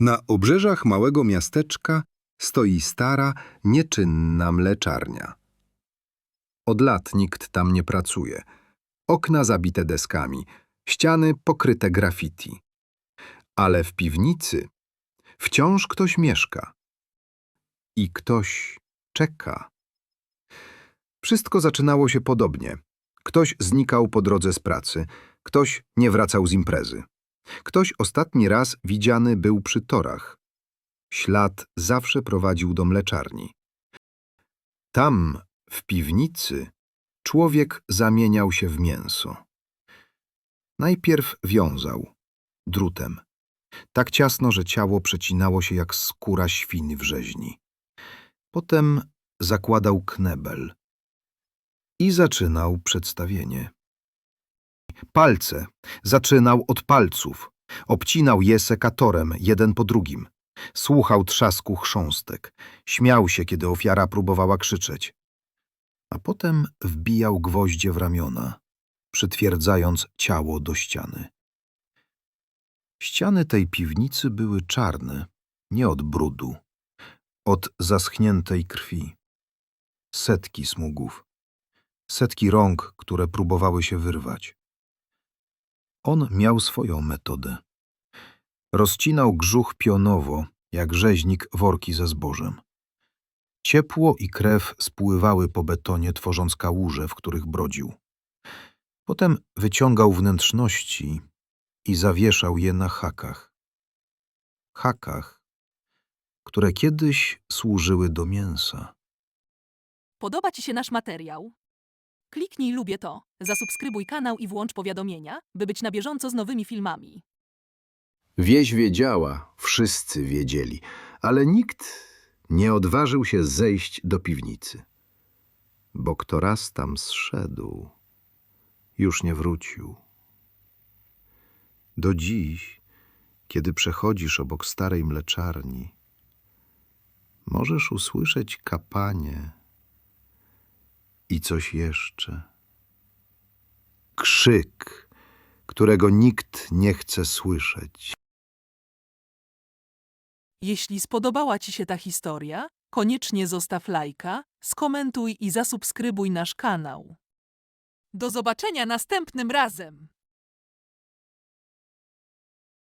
Na obrzeżach małego miasteczka stoi stara, nieczynna mleczarnia. Od lat nikt tam nie pracuje. Okna zabite deskami, ściany pokryte graffiti. Ale w piwnicy wciąż ktoś mieszka. I ktoś czeka. Wszystko zaczynało się podobnie. Ktoś znikał po drodze z pracy, ktoś nie wracał z imprezy. Ktoś ostatni raz widziany był przy torach. Ślad zawsze prowadził do mleczarni. Tam, w piwnicy, człowiek zamieniał się w mięso. Najpierw wiązał drutem, tak ciasno, że ciało przecinało się jak skóra świni w rzeźni. Potem zakładał knebel i zaczynał przedstawienie. Palce zaczynał od palców, obcinał je sekatorem jeden po drugim. Słuchał trzasku chrząstek, śmiał się, kiedy ofiara próbowała krzyczeć. A potem wbijał gwoździe w ramiona, przytwierdzając ciało do ściany. Ściany tej piwnicy były czarne, nie od brudu, od zaschniętej krwi. Setki smugów, setki rąk, które próbowały się wyrwać. On miał swoją metodę. Rozcinał grzuch pionowo, jak rzeźnik worki ze zbożem. Ciepło i krew spływały po betonie, tworząc kałuże, w których brodził. Potem wyciągał wnętrzności i zawieszał je na hakach. Hakach, które kiedyś służyły do mięsa. Podoba Ci się nasz materiał? Kliknij lubię to, zasubskrybuj kanał i włącz powiadomienia, by być na bieżąco z nowymi filmami. Wieś wiedziała, wszyscy wiedzieli, ale nikt nie odważył się zejść do piwnicy. Bo kto raz tam zszedł, już nie wrócił. Do dziś, kiedy przechodzisz obok starej mleczarni, możesz usłyszeć kapanie i coś jeszcze. Krzyk, którego nikt nie chce słyszeć. Jeśli spodobała Ci się ta historia, koniecznie zostaw lajka, skomentuj i zasubskrybuj nasz kanał. Do zobaczenia następnym razem!